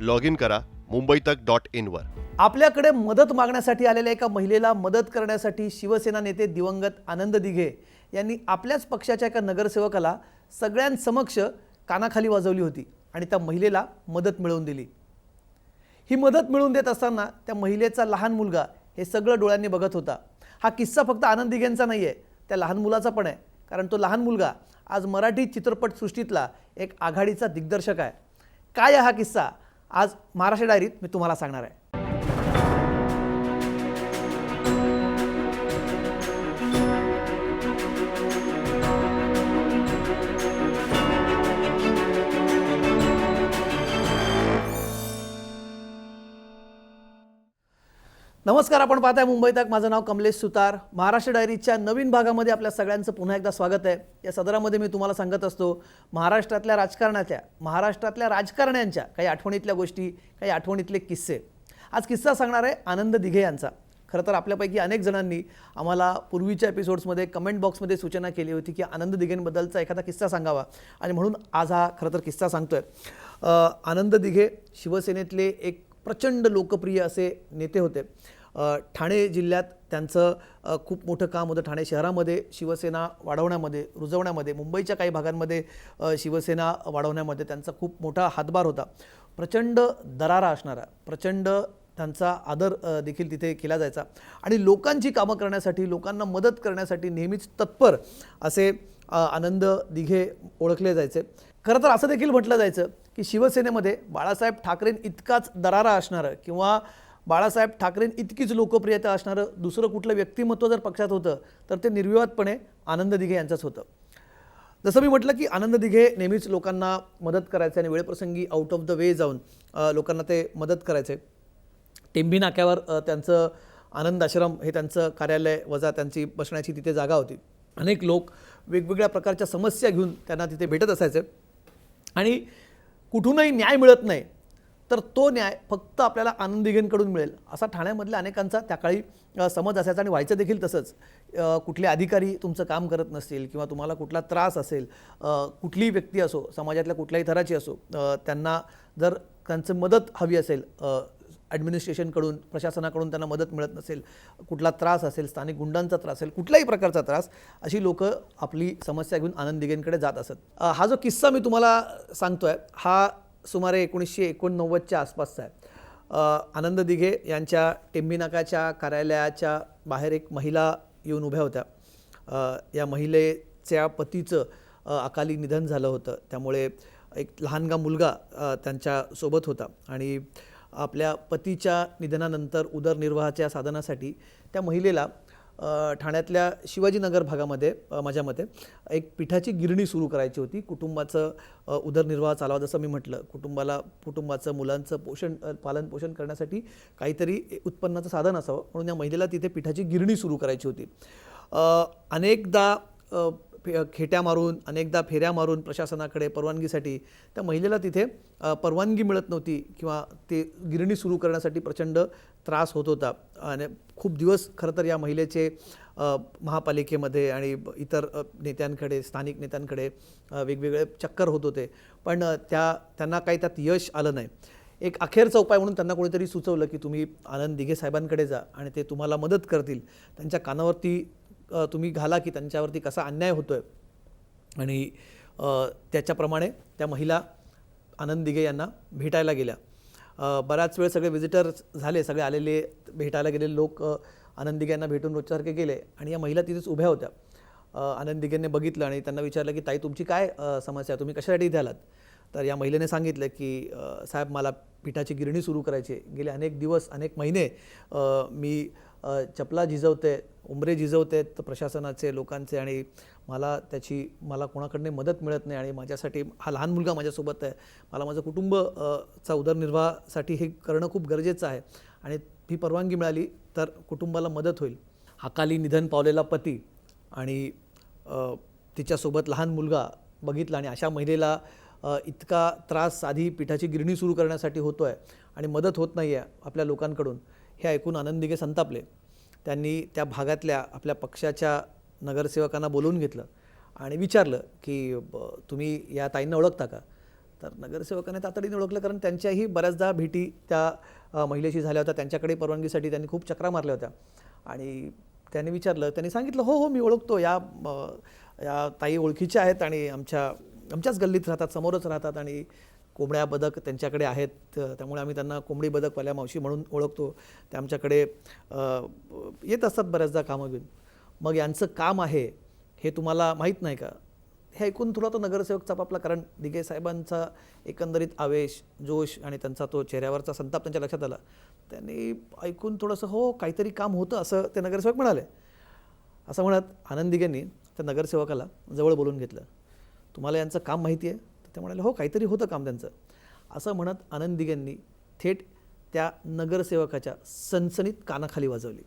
Log in करा मुंबई तक dot इनवर आपल्याकडे मदत मागण्यासाठी आलेल्या एका महिलेला मदत करण्यासाठी शिवसेना नेते दिवंगत आनंद दिघे यांनी आपल्याच पक्षाच्या एका नगरसेवकाला सगळ्यांसमक्ष कानाखाली वाजवली होती आणि त्या महिलेला मदत मिळवून दिली. ही मदत मिळवून देत असताना त्या महिलेचा लहान मुलगा हे सगळं डोळ्यांनी बघत होता. हा किस्सा फक्त आनंद दिघेंचा नाही आहे त्या लहान मुलाचा पण आहे कारण तो लहान मुलगा आज मराठी चित्रपटसृष्टीतला एक आघाडीचा दिग्दर्शक आहे. काय आहे हा किस्सा? आज महाराष्ट्र डायरीत मी तुम्हाला सांगणार आहे. नमस्कार आपण पाहताय मुंबई तक. माझं नाव कमलेश सुतार. महाराष्ट्र डायरीच्या नवीन भागामध्ये आपल्या सगळ्यांचं पुन्हा एकदा स्वागत आहे. या सदरामध्ये मी तुम्हाला सांगत असतो महाराष्ट्रातल्या राजकारणाच्या महाराष्ट्रातल्या राजकारण्यांच्या काही आठवणीतल्या गोष्टी काही आठवणीतले किस्से. आज किस्सा सांगणार आहे आनंद दिघे यांचा. खरं तर आपल्यापैकी अनेक जणांनी आम्हाला पूर्वीच्या एपिसोड्समध्ये कमेंट बॉक्समध्ये सूचना केली होती की आनंद दिघेंबद्दलचा एखादा किस्सा सांगावा. आणि म्हणून आज हा खरं तर किस्सा सांगतोय. आहे आनंद दिघे शिवसेनेतले एक प्रचंड लोकप्रिय असे नेते होते. ठाणे जिल्ह्यात त्यांचं खूप मोठं काम होतं. ठाणे शहरामध्ये शिवसेना वाढवण्यामध्ये रुजवण्यामध्ये मुंबईच्या काही भागांमध्ये शिवसेना वाढवण्यामध्ये त्यांचा खूप मोठा हातभार होता. प्रचंड दरारा असणारा प्रचंड त्यांचा आदर देखील तिथे केला जायचा. आणि लोकांची कामं करण्यासाठी लोकांना मदत करण्यासाठी नेहमीच तत्पर असे आनंद दिघे ओळखले जायचे. खरं तर असं देखील म्हटलं जायचं की शिवसेनेमध्ये बाळासाहेब ठाकरें इतकाच दरारा असणारं किंवा बाळासाहेब ठाकरे इतकीच लोकप्रियता असणारं दुसरं कुठलं व्यक्तिमत्व जर पक्षात होतं तर ते निर्विवादपणे आनंद दिघे यांचंच होतं. जसं मी म्हटलं की आनंद दिघे नेहमीच लोकांना मदत करायचे आणि वेळप्रसंगी आउट ऑफ द वे जाऊन लोकांना ते मदत करायचे. टेंबी नाक्यावर त्यांचं आनंद आश्रम हे त्यांचं कार्यालय वजा त्यांची बसण्याची तिथे जागा होती. अनेक लोक वेगवेगळ्या प्रकारच्या समस्या घेऊन त्यांना तिथे भेटत असायचे. आणि कुठूनही न्याय मिळत नाही तर तो न्याय फक्त आपल्याला आनंद दिघेंकडून मिळेल. असा ठाण्यामधल्या अनेकांचा त्या काळी समज असायचा आणि व्हायचं देखील तसंच. कुठले अधिकारी तुमचं काम करत नसतील किंवा तुम्हाला कुठला त्रास असेल कुठलीही व्यक्ती असो समाजातल्या कुठल्याही थराची असो त्यांना जर त्यांचं मदत हवी असेल ॲडमिनिस्ट्रेशनकडून प्रशासनाकडून त्यांना मदत मिळत नसेल कुठला त्रास असेल स्थानिक गुंडांचा त्रास असेल कुठल्याही प्रकारचा त्रास अशी लोक आपली समस्या घेऊन आनंद दिघेंकडे जात असत. हा जो किस्सा मी तुम्हाला सांगतोय हा सुमारे एकोणीसशे एकोणनव्वदच्या आसपासचा आहे. आनंद दिघे यांच्या टेंबीनाकाच्या कार्यालयाच्या बाहेर एक महिला येऊन उभ्या होत्या. या महिलेच्या पतीचं अकाली निधन झालं होतं. त्यामुळे एक लहानगा मुलगा त्यांच्यासोबत होता. आणि आपल्या पतीच्या निधनानंतर उदरनिर्वाहाच्या साधनासाठी त्या महिलेला ठाण्यातल्या शिवाजीनगर भागामध्ये माझ्या मते एक पिठाची गिरणी सुरू करायची होती. कुटुंबाचं उदरनिर्वाह चालावा जसं मी म्हटलं कुटुंबाला कुटुंबाचं मुलांचं पोषण पालनपोषण पालन पोषण करण्यासाठी काहीतरी उत्पन्नाचं साधन असावं. म्हणून या महिलेला तिथे पिठाची गिरणी सुरू करायची होती. अनेकदा फे- खेट्या मारून अनेकदा फेऱ्या मारून प्रशासनाकडे परवानगीसाठी त्या महिलेला तिथे परवानगी मिळत नव्हती किंवा ते गिरणी सुरू करण्यासाठी प्रचंड त्रास होत होता. आणि खूप दिवस खरं तर या महिलेचे महापालिकेमध्ये आणि इतर नेत्यांकडे स्थानिक नेत्यांकडे वेगवेगळे चक्कर होत होते. पण त्या त्यांना काही त्यात यश आलं नाही. एक अखेरचा उपाय म्हणून त्यांना कोणीतरी सुचवलं की तुम्ही आनंद दिघे साहेबांकडे जा आणि ते तुम्हाला मदत करतील. त्यांच्या कानावरती तुम्ही घाला की त्यांच्यावरती कसा अन्याय होतो आहे आणि त्याच्याप्रमाणे त्या महिला आनंद दिघे यांना भेटायला गेल्या. बराच वेळ सगळे व्हिजिटर्स झाले सगळे आलेले भेटायला गेलेले लोक आनंद दिघे यांना भेटून रोजच्यासारखे गेले आणि या महिला तिथेच उभ्या होत्या. आनंद दिघेंनी बघितलं आणि त्यांना विचारलं की ताई तुमची काय समस्या तुम्ही कशासाठी इथे आलात? तर या महिलेने सांगितलं की साहेब मला पिठाची गिरणी सुरू करायची गेले अनेक दिवस अनेक महिने मी चपला झिजवते उंबरे झिजवते तर प्रशासनाचे लोकांचे आणि मला त्याची मला कोणाकडनं मदत मिळत नाही आणि माझ्यासाठी हा लहान मुलगा माझ्यासोबत आहे. मला माझं कुटुंब चा उदरनिर्वाहासाठी हे करणं खूप गरजेचं आहे आणि ही परवानगी मिळाली तर कुटुंबाला मदत होईल. अकाली निधन पावलेला पती आणि तिच्यासोबत लहान मुलगा बघितला आणि अशा महिलेला इतका त्रास आधी पिठाची गिरणी सुरू करण्यासाठी होतो आहे आणि मदत होत नाही आहे आपल्या लोकांकडून. हे ऐकून आनंदिगे संतापले. त्यांनी त्या भागातल्या आपल्या पक्षाच्या नगरसेवकांना बोलवून घेतलं आणि विचारलं की ब- तुम्ही या ताईंना ओळखता का? तर नगरसेवकाने तातडीने ओळखलं कारण त्यांच्याही बऱ्याचदा भेटी त्या महिलेशी झाल्या होत्या. त्यांच्याकडे परवानगीसाठी त्यांनी खूप चक्रा मारल्या होत्या. आणि त्याने विचारलं त्यांनी सांगितलं हो हो मी ओळखतो. या या ताई ओळखीच्या आहेत आणि आमच्या आमच्याच गल्लीत राहतात समोरच राहतात आणि कोंबड्या बदक त्यांच्याकडे आहेत त्यामुळे आम्ही त्यांना कोंबडी बदकवाल्या मावशी म्हणून ओळखतो. ते आमच्याकडे येत असतात बऱ्याचदा कामं घेऊन. मग यांचं काम आहे हे तुम्हाला माहीत नाही का? हे ऐकून थोडा तो नगरसेवक चापापला कारण दिघे साहेबांचा एकंदरीत आवेश जोश आणि त्यांचा तो चेहऱ्यावरचा संताप त्यांच्या लक्षात आला. त्यांनी ऐकून थोडंसं हो काहीतरी काम होतं असं ते नगरसेवक म्हणाले. असं म्हणत आनंद दिघेंनी त्या नगरसेवकाला जवळ बोलून घेतलं. तुम्हाला यांचं काम माहिती आहे? ते म्हणाले हो काहीतरी होतं काम त्यांचं. असं म्हणत आनंद दिघेंनी थेट त्या नगरसेवकाच्या सनसनीत कानाखाली वाजवली.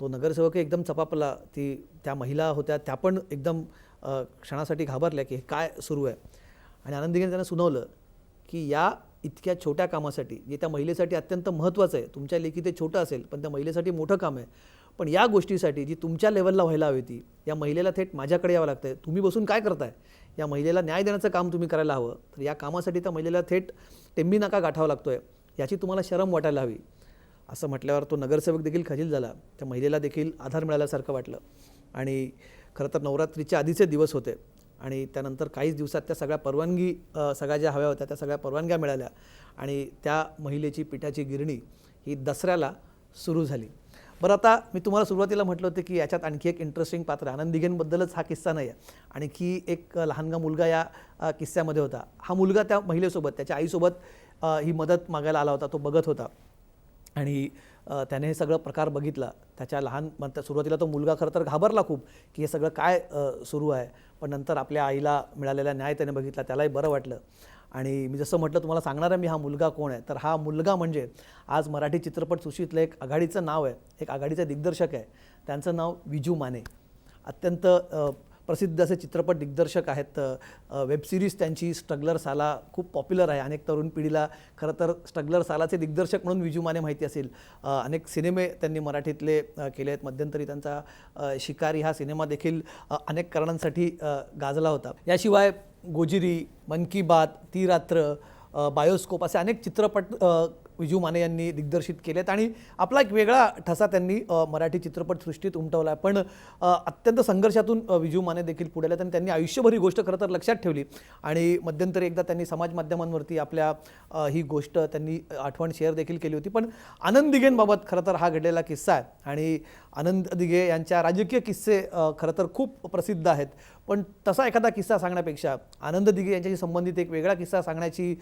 तो नगरसेवक एकदम चपापला ती त्या महिला होत्या त्या पण एकदम क्षणासाठी घाबरल्या की हे काय सुरू आहे. आणि आनंदीने त्यांना सुनावलं की या इतक्या छोट्या कामासाठी जे त्या महिलेसाठी अत्यंत महत्त्वाचं आहे तुमच्या लेखी ते छोटं असेल पण त्या महिलेसाठी मोठं काम आहे पण या गोष्टीसाठी जी तुमच्या लेवलला व्हायला हवी ती या महिलेला थेट माझ्याकडे यावं लागतं आहे तुम्ही बसून काय करताय? या महिलेला न्याय देण्याचं काम तुम्ही करायला हवं. तर या कामासाठी त्या महिलेला थेट टेंबी नाका गाठावा लागतो आहे याची तुम्हाला शरम वाटायला हवी. असं म्हटल्यावर तो नगरसेवक देखील खजील झाला. त्या महिलेला देखील आधार मिळाल्यासारखं वाटलं. आणि खरं तर नवरात्रीच्या आधीचे दिवस होते. आणि त्यानंतर काहीच दिवसात त्या सगळ्या परवानगी सगळ्या ज्या हव्या होत्या त्या सगळ्या परवानग्या मिळाल्या. आणि त्या महिलेची पिठाची गिरणी ही दसऱ्याला सुरू झाली. बरं आता मी तुम्हाला सुरुवातीला म्हटलं होतं की याच्यात आणखी एक इंटरेस्टिंग पात्र आनंद दिघेंबद्दलच हा किस्सा नाही आहे आणखी एक लहानगा मुलगा या किस्स्यामध्ये होता. हा मुलगा त्या महिलेसोबत त्याच्या आईसोबत ही मदत मागायला आला होता तो बघत होता. आणि त्याने हे सगळं प्रकार बघितला. त्याच्या लहान मग त्या सुरुवातीला तो मुलगा खरं तर घाबरला खूप की हे सगळं काय सुरू आहे. पण नंतर आपल्या आईला मिळालेला न्याय त्याने बघितला त्यालाही बरं वाटलं. आणि मी जसं म्हटलं तुम्हाला सांगणार आहे मी हा मुलगा कोण आहे. तर हा मुलगा म्हणजे आज मराठी चित्रपट सृष्टीतलं एक आघाडीचं नाव आहे. एक आघाडीचा दिग्दर्शक आहे. त्यांचं नाव विजू माने. अत्यंत प्रसिद्ध असे चित्रपट दिग्दर्शक आहेत. वेबसिरीज त्यांची स्ट्रगलर साला खूप पॉप्युलर आहे. अनेक तरुण पिढीला खरं तर स्ट्रगलर सालाचे दिग्दर्शक म्हणून विजू माने माहिती असेल. अनेक सिनेमे त्यांनी मराठीतले केले आहेत मध्यंतरी त्यांचा शिकारी हा सिनेमा देखील अनेक कारणांसाठी गाजला होता. याशिवाय गोजिरी मन की बात ती रात्र बायोस्कोप असे अनेक चित्रपट विजू माने यांनी दिग्दर्शित केलेत. आणि आपला एक वेगळा ठसा त्यांनी मराठी चित्रपटसृष्टीत उमटवला आहे पण अत्यंत संघर्षातून विजू माने देखील पुढे आले आणि त्यांनी आयुष्यभर ही गोष्ट खरं तर लक्षात ठेवली. आणि मध्यंतरी एकदा त्यांनी समाज माध्यमांवरती आपल्या ही गोष्ट त्यांनी आठवण शेअर देखील केली होती. पण आनंद दिघेंबाबत खरं तर हा घडलेला किस्सा आहे. आणि आनंद दिघे यांच्या राजकीय किस्से खरं तर खूप प्रसिद्ध आहेत. पण तसा एखादा किस्सा सांगण्यापेक्षा आनंद दिघे यांच्याशी संबंधित एक वेगळा किस्सा सांगण्याची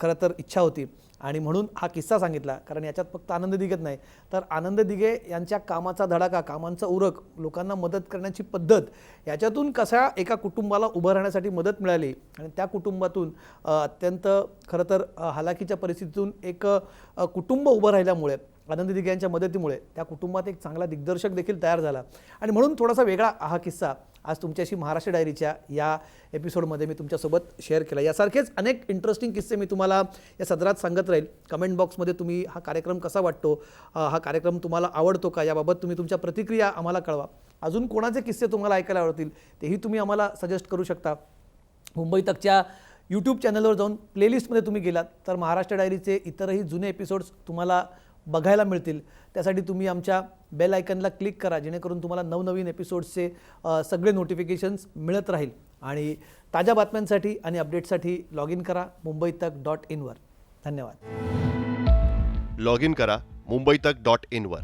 खरं तर इच्छा होती. आणि म्हणून हा किस्सा सांगितला कारण याच्यात फक्त आनंद दिघेत नाही. तर आनंद दिघे यांच्या कामाचा धडाका कामांचा उरक लोकांना मदत करण्याची पद्धत याच्यातून कसा एका कुटुंबाला उभं राहण्यासाठी मदत मिळाली आणि त्या कुटुंबातून अत्यंत खरं तर अ, हालाकीच्या परिस्थितीतून एक कुटुंब उभं राहिल्यामुळे आनंद दिघे यांच्या मदतीमुळे त्या कुटुंबात एक चांगला दिग्दर्शक देखील तयार झाला. आणि म्हणून थोडासा वेगळा हा किस्सा आज तुमच्याशी महाराष्ट्र डायरीच्या या एपिसोडमध्ये मी तुमच्यासोबत शेअर केला. यासारखेच अनेक इंटरेस्टिंग किस्से मी तुम्हाला या सदरात सांगत राहील. कमेंट बॉक्समध्ये तुम्ही हा कार्यक्रम कसा वाटतो? हा कार्यक्रम तुम्हाला आवडतो का? याबाबत तुम्ही तुमच्या प्रतिक्रिया आम्हाला कळवा. अजून कोणाचे किस्से तुम्हाला ऐकायला आवडतील तेही तुम्ही आम्हाला सजेस्ट करू शकता. मुंबई तकच्या यूट्यूब चॅनलवर जाऊन प्लेलिस्टमध्ये तुम्ही गेलात तर महाराष्ट्र डायरीचे इतरही जुने एपिसोड्स तुम्हाला बघायला मिळतील. त्यासाठी तुम्ही आमच्या बेल आयकनला क्लिक करा जेणेकरून तुम्हाला नवनवीन एपिसोड्सचे सगळे नोटिफिकेशन्स मिळत राहील. आणि ताज्या बातम्यांसाठी आणि अपडेटसाठी लॉग इन करा मुंबई तक डॉट इनवर धन्यवाद. लॉग इन करा मुंबई तक डॉट इनवर